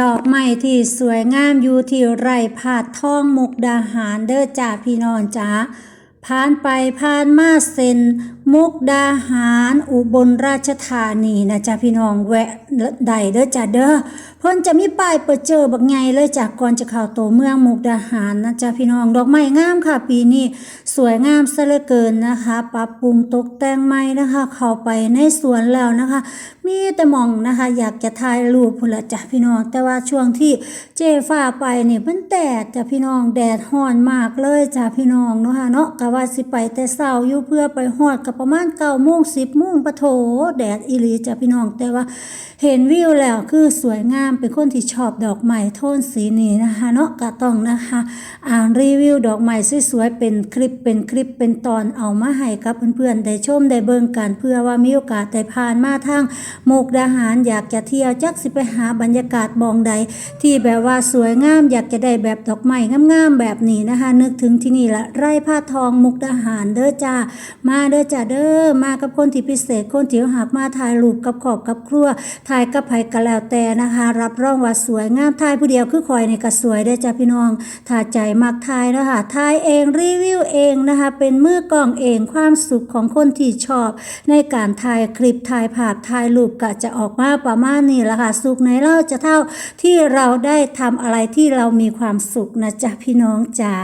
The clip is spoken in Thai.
ดอกไม้ที่สวยงามอยู่ที่ไร่ผาดทองมุกดาหารเด้อจ้าพี่น้องจ้า ผ่านไปผ่านมาเซนมุกดาหารอุบลราชธานีนะจ้าพี่น้องแวะใดเด้อจ้าเด้อเพิ่นจะมีป้ายเปิดเจอบักไงเลยจากก่อนจะเข้าตัวเมืองมุกดาหารนะจ้าพี่น้องดอกไม้งามค่ะ ปีนี้สวยงามซะเหลือเกินนะคะปรับปรุงตกแต่งใหม่นะคะ เข้าไปในสวนแล้วนะคะ มีแต่มองนะคะ อยากจะถ่ายรูปพุ่นละจ้ะพี่น้อง แต่ว่าช่วงที่เจฟ้าไปนี่มันแดดจ้ะพี่น้องแดดร้อนมากเลยจ้ะพี่น้องเนาะค่ะเนาะกะว่าสิไปแต่เช้าอยู่เพื่อไปฮอดกับประมาณ9โมง10โมงปะโถแดดอีหลีจ้ะพี่น้องแต่ว่าเห็นวิวแล้วคือสวยงามเป็นคนที่ชอบดอกไม้โทนสีนี้นะคะเนาะก็ต้องนะคะ อ่านรีวิวดอกไม้สวยๆเป็นคลิปเป็นคลิปเป็นตอนเอามาให้กับเพื่อนๆได้ชมได้เบิ่งกันเพื่อว่ามีโอกาสได้ผ่านมาทางมุกดาหารอยากจะเที่ยวจักสิไปหาบรรยากาศบองใด ที่แบบว่าสวยงามอยากจะได้แบบดอกไม้งามๆแบบนี้นะคะ นึกถึงที่นี่ละไร่ผ้าทองมุกดาหารเด้อจ้ามาเด้อจ้าเด้อมากับคนที่พิเศษคนที่หากมาถ่ายรูปกับขอบกับครัวถ่ายกับไผก็แล้วแต่นะคะ รับรองว่าสวยงามถ่ายผู้เดียวคือคอยในก็สวยเด้อจ้าพี่น้องถ้ายใจมักทายนะคะทายเองรีวิวเองนะคะ เป็นมือกล้องเองความสุขของคนที่ชอบ ในการถ่ายคลิปถ่ายภาพถ่ายรูปก็จะออกมาประมาณนี้ละค่ะสุขไหนเล่าจะเท่าที่เราได้ทำอะไรที่เรามีความสุขนะจ๊ะพี่น้องจ๋า